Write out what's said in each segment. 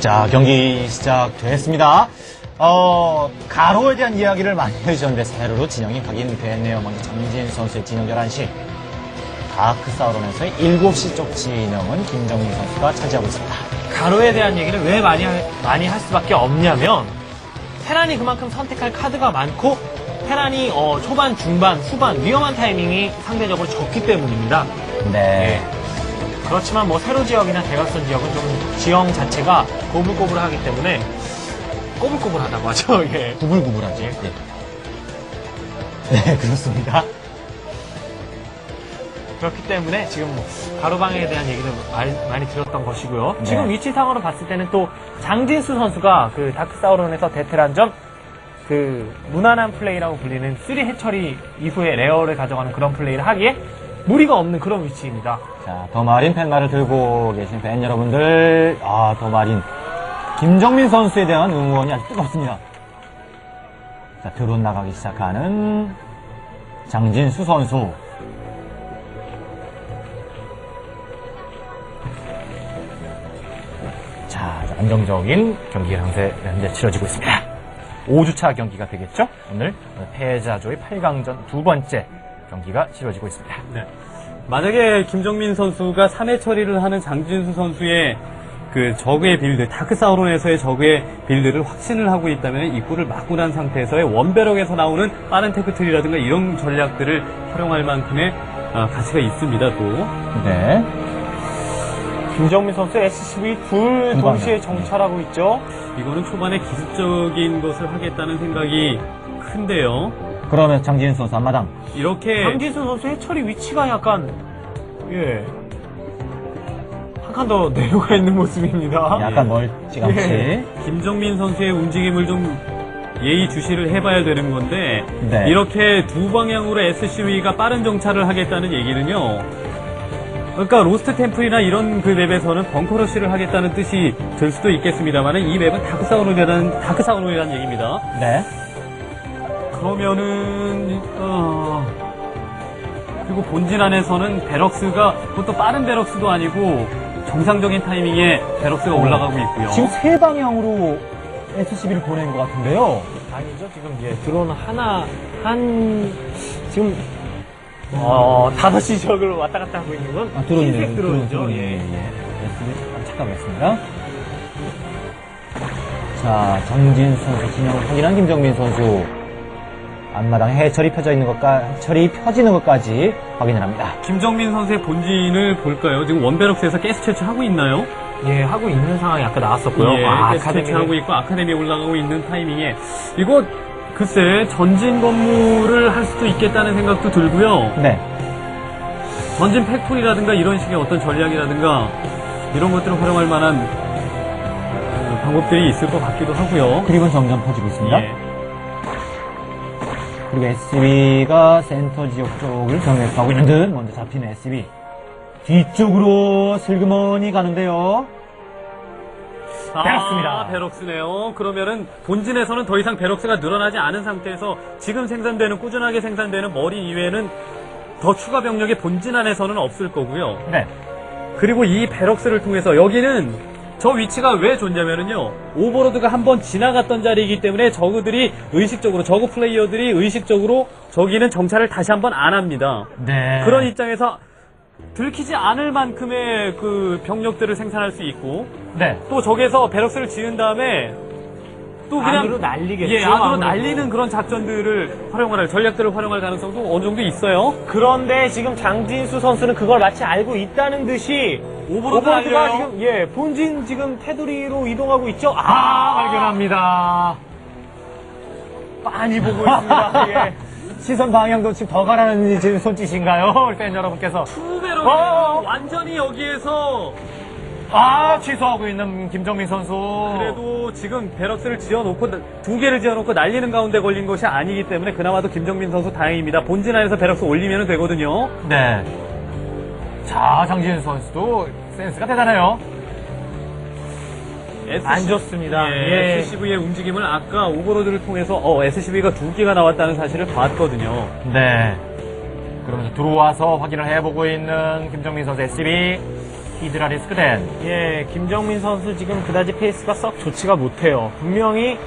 자, 경기 시작됐습니다. 어, 가로에 대한 이야기를 많이 해주셨는데, 세로로 진영이 각인됐네요. 먼저 장진 선수의 진영 11시. 다크 사우론에서의 7시 쪽 진영은 김정민 선수가 차지하고 있습니다. 가로에 대한 얘기를 왜 많이, 하- 많이 할 수밖에 없냐면, 테란이 그만큼 선택할 카드가 많고, 테란이 어, 초반, 중반, 후반 위험한 타이밍이 상대적으로 적기 때문입니다. 네. 그렇지만 뭐 세로 지역이나 대각선 지역은 좀 지형 자체가 꼬불꼬불하기 때문에 꼬불꼬불하다고 하죠. 예. 구불구불하지. 네. 네, 그렇습니다. 그렇기 때문에 지금 가로방에 대한 얘기를 말- 많이 들었던 것이고요. 네. 지금 위치상으로 봤을 때는 또 장진수 선수가 그 다크사우론에서 베테랑전 그 무난한 플레이라고 불리는 3 해처리 이후에 레어를 가져가는 그런 플레이를 하기에 무리가 없는 그런 위치입니다. 자, 더마린 펜마를 들고 계신 팬 여러분들, 아, 더마린. 김정민 선수에 대한 응원이 아주 뜨겁습니다. 자, 드론 나가기 시작하는 장진수 선수. 안정적인 경기 형세 현재 치러지고 있습니다. 5주차 경기가 되겠죠? 오늘 패자조의 8강전 두 번째 경기가 치러지고 있습니다. 네. 만약에 김정민 선수가 3회 처리를 하는 장진수 선수의 그 저그의 빌드, 다크사우론에서의 저그의 빌드를 확신을 하고 있다면 입구를 막고 난 상태에서의 원배럭에서 나오는 빠른 테크트리라든가 이런 전략들을 활용할 만큼의 아, 가치가 있습니다, 또. 네. 김정민 선수 SCV 둘. 동시에 정찰하고 있죠. 이거는 초반에 기습적인 것을 하겠다는 생각이 큰데요. 그러면 장진 선수 앞마당. 이렇게 장진수 선수 해처리 위치가 약간 예. 한 칸 더 내려가 있는 모습입니다. 약간 멀찌감치. 예. 김정민 선수의 움직임을 좀 예의 주시를 해봐야 되는 건데 네. 이렇게 두 방향으로 SCV가 빠른 정찰을 하겠다는 얘기는요. 그러니까 로스트 템플이나 이런 그 맵에서는 벙커러시를 하겠다는 뜻이 될 수도 있겠습니다만 이 맵은 다크사우론이라는 다크사우론이라는 얘기입니다. 네. 그러면은 어, 그리고 본진 안에서는 베럭스가 그것도 빠른 베럭스도 아니고 정상적인 타이밍에 베럭스가 올라가고 있고요. 지금 세 방향으로 SCB를 보낸 것 같은데요. 아니죠. 지금 예, 드론 하나 한 지금 어 다섯 시 지역으로 왔다 갔다 하고 있는 건 아, 드론이네요. 흰색 드론이죠. 드론, 예. 예, 예. SCB 잠깐 착각했습니다. 자, 장진 선수 진영 확인한 김정민 선수. 앞마당에 해철이 펴져 있는 것까, 해철이 펴지는 것까지 확인을 합니다. 김정민 선수의 본진을 볼까요? 지금 원베럭스에서 가스 채취하고 있나요? 예, 하고 있는 상황이 아까 나왔었고요. 예, 아, 가스 아카데미 채취하고 있고 아카데미에 올라가고 있는 타이밍에 이거 글쎄 전진 건물을 할 수도 있겠다는 생각도 들고요. 네. 전진 팩토리라든가 이런 식의 어떤 전략이라든가 이런 것들을 활용할 만한 어, 방법들이 있을 것 같기도 하고요. 그립은 점점 퍼지고 있습니다. 예. 그리고 SCB가 센터 지역 쪽을 경계하고 있는 듯 먼저 잡히는 SCB. 뒤쪽으로 슬그머니 가는데요. 베럭스입니다. 아, 베럭스네요. 그러면은 본진에서는 더 이상 베럭스가 늘어나지 않은 상태에서 지금 생산되는 꾸준하게 생산되는 머리 이외에는 더 추가 병력이 본진 안에서는 없을 거고요. 네. 그리고 이 베럭스를 통해서 여기는 저 위치가 왜 좋냐면은요 오버로드가 한번 지나갔던 자리이기 때문에 저그들이 의식적으로 저그 플레이어들이 의식적으로 저기는 정찰을 다시 한번 안 합니다. 네. 그런 입장에서 들키지 않을 만큼의 그 병력들을 생산할 수 있고 네. 또 저기에서 베럭스를 지은 다음에 또 그냥 안으로 날리겠죠. 예, 안으로 아무래도. 날리는 그런 작전들을 활용할 전략들을 활용할 가능성도 어느 정도 있어요. 그런데 지금 장진수 선수는 그걸 마치 알고 있다는 듯이 오버로드 오버로드가. 지금 예 본진 지금 테두리로 이동하고 있죠. 아, 아, 발견합니다. 많이 보고 있습니다. 예. 시선 방향도 지금 더 가라는 지금 손짓인가요? 팬 여러분께서. 투베럭 어! 완전히 여기에서 아, 취소하고 있는 김정민 선수. 그래도 지금 베럭스를 지어놓고 두 개를 지어놓고 날리는 가운데 걸린 것이 아니기 때문에 그나마도 김정민 선수 다행입니다. 본진 안에서 베럭스 올리면 되거든요. 네. 자, 장진 선수도 센스가 대단해요. 안 좋습니다. 예, 예. SCV의 움직임을 아까 오버로드를 통해서 어, SCV가 두 개가 나왔다는 사실을 봤거든요. 네. 그러면서 들어와서 확인을 해보고 있는 김정민 선수 SCB 히드라 리스크된. 예, 김정민 선수 지금 그다지 페이스가 썩 좋지가 못해요. 분명히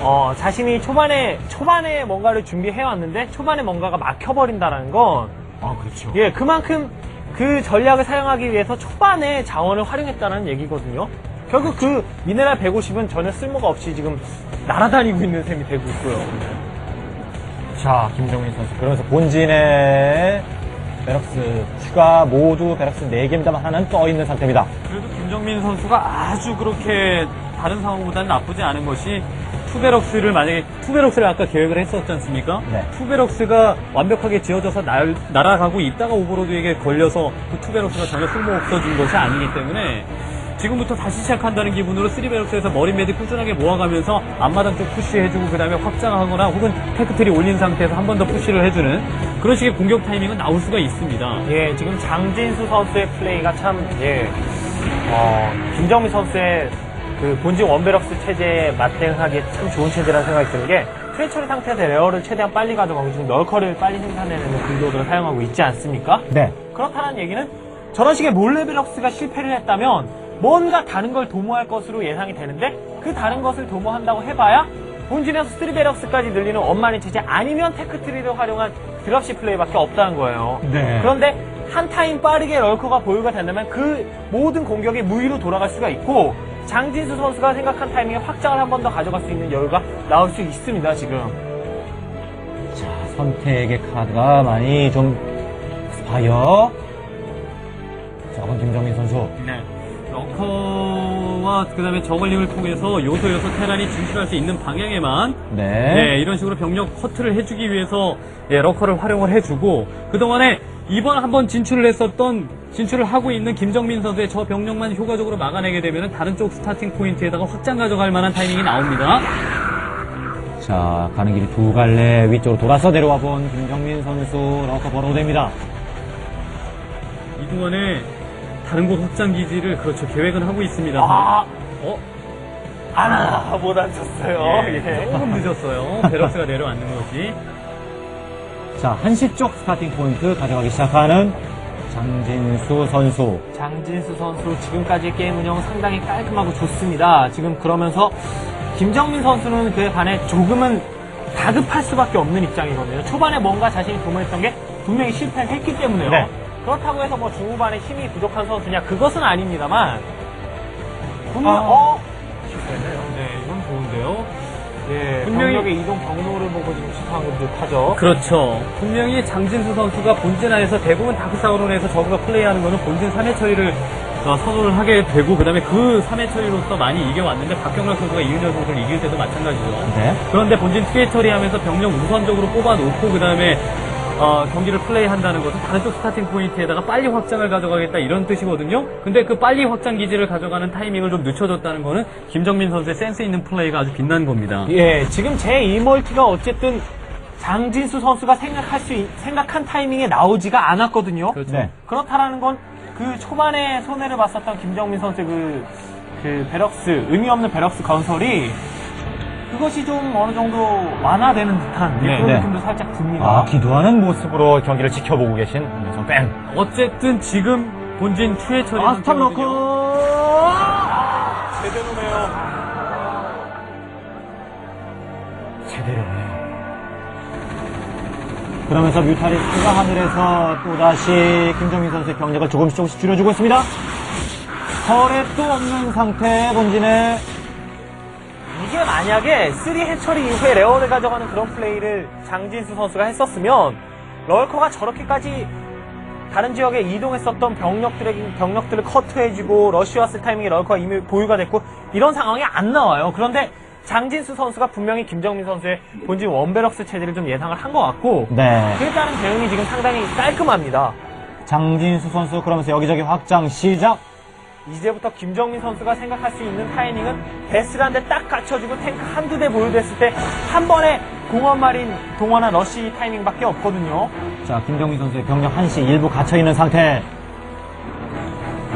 어, 자신이 초반에 초반에 뭔가를 준비해 왔는데 초반에 뭔가가 막혀버린다라는 건 아, 그렇죠. 예, 그만큼 그 전략을 사용하기 위해서 초반에 자원을 활용했다는 얘기거든요. 결국 그 미네랄 150은 전혀 쓸모가 없이 지금 날아다니고 있는 셈이 되고 있고요. 자, 김정민 선수. 그러면서 본진의 베럭스 추가 모두 베럭스 4개입니다만 하나는 떠 있는 상태입니다. 그래도 김정민 선수가 아주 그렇게 다른 상황보다는 나쁘지 않은 것이 투베럭스를 만약에 투베럭스를 아까 계획을 했었지 않습니까? 네. 투베럭스가 완벽하게 지어져서 날, 날아가고 있다가 오버로드에게 걸려서 그 투베럭스가 전혀 쓸모 없어진 것이 아니기 때문에 지금부터 다시 시작한다는 기분으로 쓰리베럭스에서 머리 매드 꾸준하게 모아가면서 앞마당 쪽 푸시해주고 그 다음에 확장하거나 혹은 테크트리 올린 상태에서 한 번 더 푸시를 해주는 그런 식의 공격 타이밍은 나올 수가 있습니다. 예, 지금 장진수 선수의 플레이가 참, 예, 어, 김정민 선수의 그 본진 원베럭스 체제에 맞대응하기에 참 좋은 체제라는 생각이 드는 게, 트레처리 상태에서 레어를 최대한 빨리 가져가고 지금 널커를 빨리 생산해내는 빌도들을 사용하고 있지 않습니까? 네. 그렇다는 얘기는 저런 식의 몰레벨럭스가 실패를 했다면 뭔가 다른 걸 도모할 것으로 예상이 되는데 그 다른 것을 도모한다고 해봐야 본진에서 스리베럭스까지 늘리는 원만한 체제 아니면 테크트리를 활용한 드랍시 플레이밖에 없다는 거예요. 네. 그런데 한 타임 빠르게 럴커가 보유가 된다면 그 모든 공격이 무위로 돌아갈 수가 있고 장진수 선수가 생각한 타이밍에 확장을 한 번 더 가져갈 수 있는 여유가 나올 수 있습니다 지금. 자, 선택의 카드가 많이 좀 스파이어. 자, 그럼 김정민 선수. 네. 럭커와 그다음에 저글링을 통해서 요소 요소 테란이 진출할 수 있는 방향에만 네. 네, 이런 식으로 병력 커트를 해주기 위해서 예, 러커를 활용을 해주고 그동안에 이번 한번 진출을 했었던 진출을 하고 있는 김정민 선수의 저 병력만 효과적으로 막아내게 되면 다른 쪽 스타팅 포인트에다가 확장 가져갈 만한 타이밍이 나옵니다. 자, 가는 길이 두 갈래 위쪽으로 돌아서 내려와 본 김정민 선수 러커 번호됩니다. 이동안에 다른 곳 확장 기지를 그렇죠 계획은 하고 있습니다. 아, 어? 아, 못 앉았어요. 예, 예. 조금 늦었어요. 베럭스가 내려앉는 것이. 자, 한시 쪽 스타팅 포인트 가져가기 시작하는 장진수 선수. 장진수 선수 지금까지 게임 운영 상당히 깔끔하고 좋습니다. 지금 그러면서 김정민 선수는 그에 반해 조금은 다급할 수밖에 없는 입장이거든요. 초반에 뭔가 자신이 도모했던 게 분명히 실패를 했기 때문에요. 네. 그렇다고 해서 뭐 중후반에 힘이 부족한 선수냐 그것은 아닙니다만 분명 아. 어 실패했네요. 네, 이건 좋은데요. 예, 분명히- 병력의 이동 경로를 보고 지금 시도한 듯하죠. 그렇죠. 분명히 장진수 선수가 본진 안에서 대부분 다크사우론에서 저그가 플레이하는 거는 본진 3회 처리를 어, 선언을 하게 되고 그다음에 그 3회 처리로서 많이 이겨왔는데 박경락 선수가 이윤열 선수를 이길 때도 마찬가지죠. 네. 그런데 본진 투회 처리하면서 병력 우선적으로 뽑아놓고 그다음에 어, 경기를 플레이한다는 것은 다른 쪽 스타팅 포인트에다가 빨리 확장을 가져가겠다 이런 뜻이거든요. 근데 그 빨리 확장 기지를 가져가는 타이밍을 좀 늦춰줬다는 거는 김정민 선수의 센스 있는 플레이가 아주 빛난 겁니다. 예, 지금 제 이멀티가 어쨌든 장진수 선수가 생각할 수 있- 생각한 타이밍에 나오지가 않았거든요. 그렇죠. 네. 그렇다라는 건 그 초반에 손해를 봤었던 김정민 선수의 그, 그 베럭스, 의미 없는 베럭스 건설이 그것이 좀 어느 정도 완화되는 듯한 예, 네, 그런 네. 느낌도 살짝 듭니다. 아, 기도하는 모습으로 경기를 지켜보고 계신 김성 뺑. 어쨌든 지금 본진 투회 처리 아, 스탑 넣고. 제대로네요. 제대로네. 그러면서 뮤타리스크가 하늘에서 또다시 김정민 선수의 경력을 조금씩 조금씩 줄여주고 있습니다. 터렛도 없는 상태 본진에 이게 만약에 3 해처리 이후에 레어를 가져가는 그런 플레이를 장진수 선수가 했었으면 럴커가 저렇게까지 다른 지역에 이동했었던 병력들의 병력들을 커트해주고 러쉬 왔을 타이밍에 럴커가 이미 보유가 됐고 이런 상황이 안 나와요. 그런데 장진수 선수가 분명히 김정민 선수의 본진 원베럭스 체제를 좀 예상을 한 것 같고 네 그에 따른 대응이 지금 상당히 깔끔합니다. 장진수 선수 그러면서 여기저기 확장 시작. 이제부터 김정민 선수가 생각할 수 있는 타이밍은 대딱 갖춰주고 탱크 한두 대 보유됐을 때 한 번에 공원 마린 동원한 러쉬 타이밍밖에 없거든요. 자 김정민 선수의 병력 한시 일부 갇혀 있는 상태.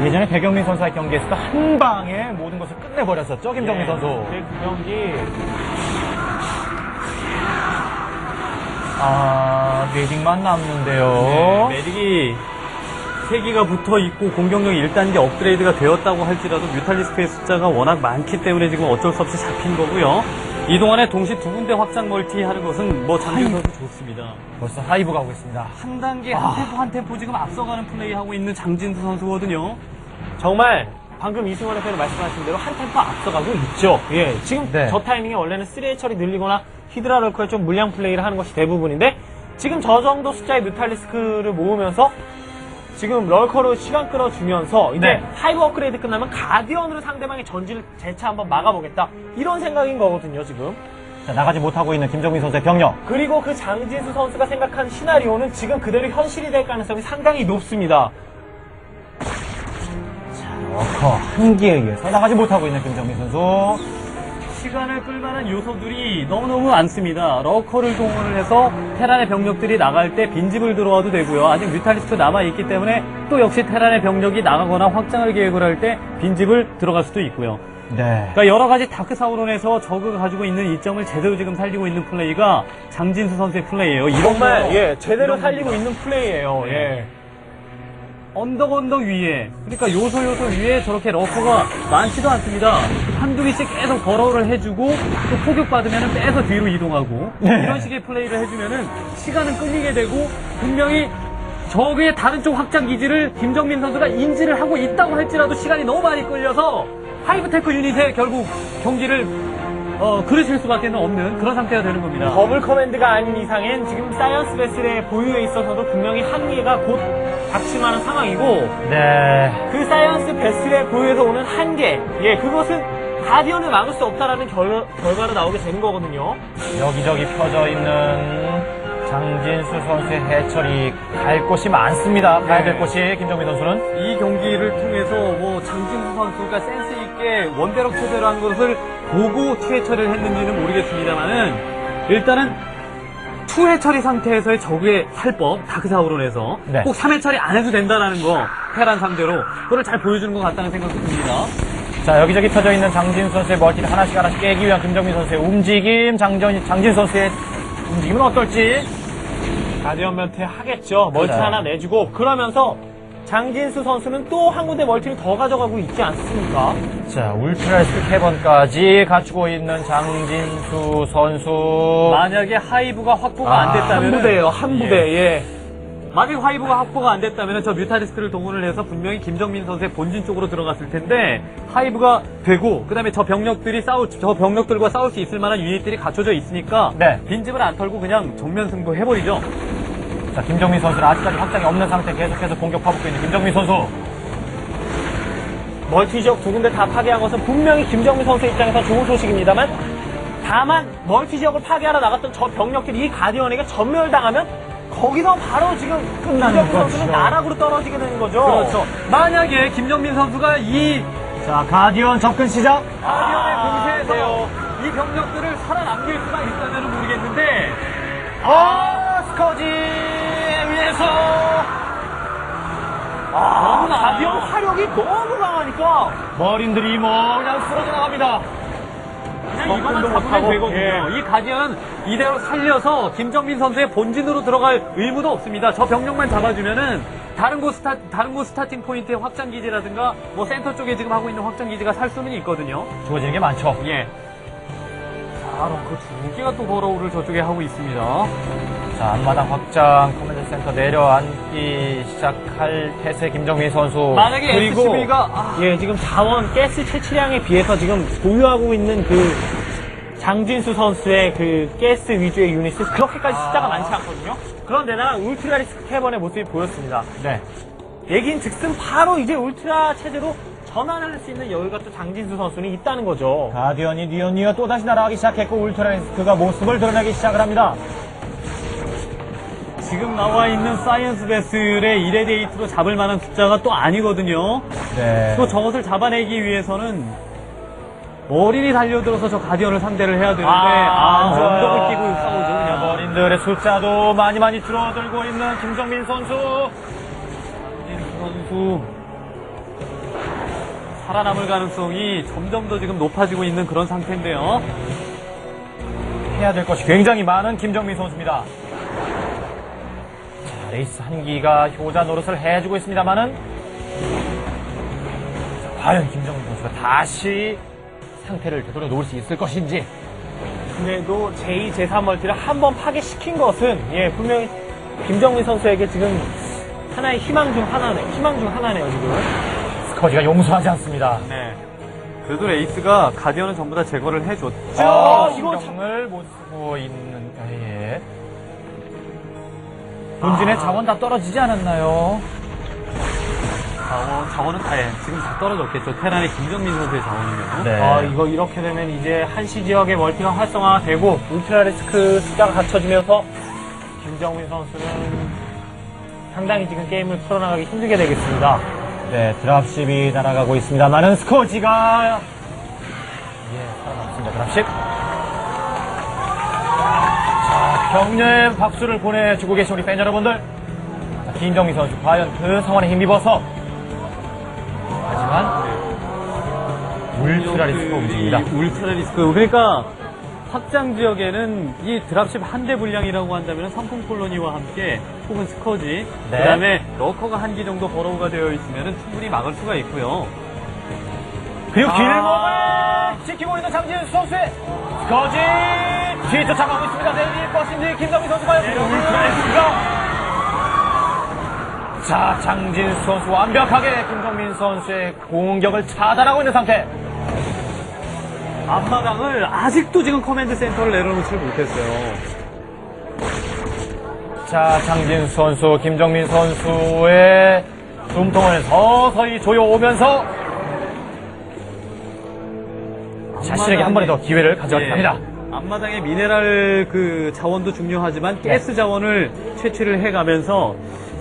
예전에 배경민 선수와의 경기에서도 한 방에 모든 것을 끝내버렸었죠, 김정민 예, 선수. 그 경기 아, 매직만 네, 남는데요. 메딕이 3기가 붙어 있고 공격력 1단계 업그레이드가 되었다고 할지라도 뮤탈리스크의 숫자가 워낙 많기 때문에 지금 어쩔 수 없이 잡힌 거고요. 이 동안에 동시 두 군데 확장 멀티 하는 것은 뭐 장진 선수 좋습니다. 벌써 하이브 가고 있습니다. 한 단계 아. 한 템포 한 템포 지금 앞서가는 플레이 하고 있는 장진수 선수거든요. 정말 방금 이승원 대표님 말씀하신 대로 한 템포 앞서가고 있죠. 예, 지금 네. 저 타이밍에 원래는 3의 처리 늘리거나 히드라 럴커에 좀 물량 플레이를 하는 것이 대부분인데 지금 저 정도 숫자의 뮤탈리스크를 모으면서 지금 럴커로 시간 끌어주면서 이제 네. 하이브 업그레이드 끝나면 가디언으로 상대방의 전진을 재차 한번 막아보겠다 이런 생각인 거거든요 지금 자, 나가지 못하고 있는 김정민 선수의 병력. 그리고 그 장진수 선수가 생각한 시나리오는 지금 그대로 현실이 될 가능성이 상당히 높습니다 러커 한기에 의해서 나가지 못하고 있는 김정민 선수. 시간을 끌만한 요소들이 너무너무 많습니다. 러커를 동원을 해서 테란의 병력들이 나갈 때 빈집을 들어와도 되고요. 아직 뮤탈리스트 남아있기 때문에 또 역시 테란의 병력이 나가거나 확장을 계획을 할 때 빈집을 들어갈 수도 있고요. 네. 그러니까 여러 가지 다크 사우론에서 저그가 가지고 있는 이점을 제대로 지금 살리고 있는 플레이가 장진수 선수의 플레이예요. 정말 거, 예 제대로 살리고 거. 있는 플레이예요 예. 언덕 언덕 위에 그러니까 요소 요소 위에 저렇게 러커가 많지도 않습니다. 한두 개씩 계속 버러우를 해주고 또 포격 받으면 빼서 뒤로 이동하고 네. 이런 식의 플레이를 해주면은 시간은 끌리게 되고 분명히 적의 다른 쪽 확장 기지를 김정민 선수가 인지를 하고 있다고 할지라도 시간이 너무 많이 끌려서 하이브테크 유닛에 결국 경기를 어, 그르칠 수밖에 없는 그런 상태가 되는 겁니다. 더블 커맨드가 아닌 이상엔 지금 사이언스 베슬의 보유에 있어서도 분명히 한계가 곧 닥치만한 상황이고 네. 그 사이언스 베슬의 보유에서 오는 한계 예 그것은 가디언을 막을 수 없다라는 결, 결과로 나오게 되는 거거든요 여기저기 펴져 있는 장진수 선수의 해철이 갈 곳이 많습니다. 가야 될 네. 곳이 김정민 선수는. 이 경기를 통해서 뭐 장진수 선수가 센스 있게 원대력 체제로 한 것을 보고 투회 처리를 했는지는 모르겠습니다만은 일단은 투회 처리 상태에서의 적의 살법 다크사우론에서 네. 꼭 3회 처리 안 해도 된다라는 거 테란 상대로 그걸 잘 보여주는 것 같다는 생각도 듭니다. 자, 여기저기 펴져 있는 장진수 선수의 멀티를 하나씩 하나씩 깨기 위한 김정민 선수의 움직임, 장전, 장진 선수의 움직임은 어떨지. 가디언 멘트 하겠죠 멀티 그래요. 하나 내주고 그러면서 장진수 선수는 또 한 군데 멀티를 더 가져가고 있지 않습니까 자, 울트라스크 캐번까지 갖추고 있는 장진수 선수. 만약에 하이브가 확보가 아, 안 됐다면 한 부대예요 한 부대 예. 만약 하이브가 확보가 안 됐다면 저 뮤타리스크를 동원을 해서 분명히 김정민 선수의 본진 쪽으로 들어갔을 텐데 하이브가 되고 그다음에 저 병력들이 싸울 저 병력들과 싸울 수 있을 만한 유닛들이 갖춰져 있으니까 네. 빈집을 안 털고 그냥 정면 승부 해버리죠. 자, 김정민 선수는 아직까지 확장이 없는 상태 계속해서 공격 퍼붓고 있는 김정민 선수. 멀티 지역 두 군데 다 파괴한 것은 분명히 김정민 선수 입장에서 좋은 소식입니다만 다만 멀티 지역을 파괴하러 나갔던 저 병력들이 이 가디언에게 전멸당하면 거기서 바로 지금 끝나는 김정민 선수는 거죠. 나락으로 떨어지게 되는 거죠. 그렇죠. 만약에 김정민 선수가 이 자, 가디언 접근 시작. 가디언의 아, 공세에서 네요. 이 병력들을 살아남길 수가 있다면 모르겠는데 어, 스커지 위에서. 아, 너무 가디언 나아요. 화력이 너무 강하니까 머린들이 뭐 그냥 쓰러져 나갑니다. 그냥 이거만 접근도 잡으면 되거든요. 예. 이 가디언은 이대로 살려서 김정민 선수의 본진으로 들어갈 의무도 없습니다. 저 병력만 잡아주면은 다른 곳 스타 다른 곳 스타팅 포인트의 확장 기지라든가 뭐 센터 쪽에 지금 하고 있는 확장 기지가 살 수는 있거든요. 주어지는 게 많죠. 예. 자, 그 두 개가 또 버러우를 저쪽에 하고 있습니다. 자, 앞마당 확장 센터 내려앉기 시작할 태세 김정민 선수. 만약에 그리고 SCV가 아, 예 지금 자원 가스 채취량에 비해서 지금 보유하고 있는 그 장진수 선수의 그 가스 위주의 유닛은 그렇게까지 숫자가 많지 않거든요. 그런데나 울트라 리스크 캐번의 모습이 보였습니다. 네. 얘긴 즉슨 바로 이제 울트라 체제로 전환할 수 있는 여유가 또 장진수 선수는 있다는 거죠. 가디언이 니어니어 또다시 날아가기 시작했고 울트라 리스크가 모습을 드러내기 시작을 합니다. 지금 나와 있는 사이언스 베슬의 이레데이트로 잡을 만한 숫자가 또 아니거든요. 네. 또 저것을 잡아내기 위해서는 어린이 달려들어서 저 가디언을 상대를 해야 되는데 아, 아. 언덕을 끼고 싸우죠 그냥. 어린들의 숫자도 많이 많이 줄어들고 있는 김정민 선수. 선수 살아남을 가능성이 점점 더 지금 높아지고 있는 그런 상태인데요. 해야 될 것이 굉장히 많은 김정민 선수입니다. 자, 레이스 한기가 효자 노릇을 해주고 있습니다만은 과연 김정민 선수가 다시 상태를 되돌려 놓을 수 있을 것인지 그래도 제2, 제3 멀티를 한번 파괴시킨 것은 예 분명히 김정민 선수에게 지금 하나의 희망 중 하나네 희망 중 하나네요 지금 스커지가 용서하지 않습니다. 네. 그래도 레이스가 가디언은 전부 다 제거를 해줬죠. 아, 이거 신경을 못 쓰고 있는 예. 본진의 자원 다 떨어지지 않았나요? 자원, 자원은 다, 예, 지금 다 떨어졌겠죠. 테란의 김정민 선수의 자원이면. 네. 아 이거 이렇게 되면 이제 한시 지역의 멀티가 활성화되고 울트라 리스크 숫자가 갖춰지면서 김정민 선수는 상당히 지금 게임을 풀어나가기 힘들게 되겠습니다 네, 드랍십이 날아가고 있습니다만은 스코지가 예, 살아남습니다. 드랍십. 자, 격려의 박수를 보내주고 계신 우리 팬 여러분들. 자, 김정민 선수 과연 그 상황에 힘입어서 하지만 울트라 리스크가 움직입니다. 이 울트라 리스크. 그러니까 확장 지역에는 이 드랍십 한 대 분량이라고 한다면 선풍 콜로니와 함께 혹은 스커지, 네. 그다음에 러커가 한 기 정도 버로우가 되어 있으면 충분히 막을 수가 있고요. 그리고 아. 길목을 지키고 있는 장진수 선수의 스커지 뒤쫓아가고 있습니다. 내리 버신지 김정민 선수가 울트라 리스크가 자, 장진수 선수 완벽하게 김정민 선수의 공격을 차단하고 있는 상태. 앞마당을 아직도 지금 커맨드 센터를 내려놓지 못했어요. 자, 장진수 선수, 김정민 선수의 숨통을 서서히 조여오면서 자신에게 한 번에 더 기회를 가져가게 예. 앞마당의 미네랄 그 자원도 중요하지만 가스 자원을 채취를 해가면서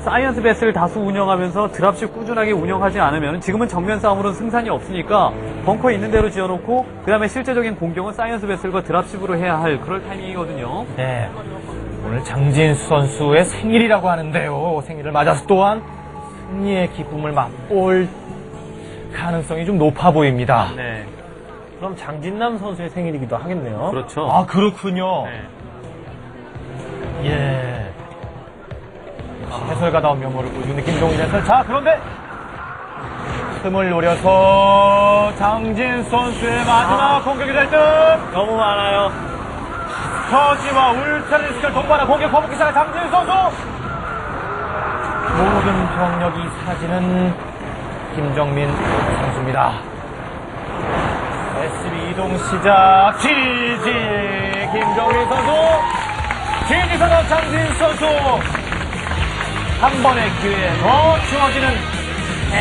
사이언스 베스를 다수 운영하면서 드랍십 꾸준하게 운영하지 않으면 지금은 정면 싸움으로는 승산이 없으니까 벙커 있는 대로 지어놓고 그 다음에 실제적인 공격은 사이언스 베슬과 드랍십으로 해야 할 그럴 타이밍이거든요. 네. 오늘 장진수 선수의 생일이라고 하는데요. 생일을 맞아서 또한 승리의 기쁨을 맛볼 가능성이 좀 높아 보입니다. 네, 그럼 장진남 선수의 생일이기도 하겠네요 그렇죠. 아, 그렇군요. 네. 예. 해설가다운 면모를 보여주는 김종인 해설. 자, 그런데 틈을 노려서 장진 선수의 마지막 공격이 될 듯. 너무 많아요 터지와 울트라리스크를 동반한 공격 시작한 장진 선수. 모든 병력이 사지는 김정민 선수입니다. SB 이동 시작. GG 김정민 선수. 선수 장진 선수. 한 번의 기회에 더 주어지는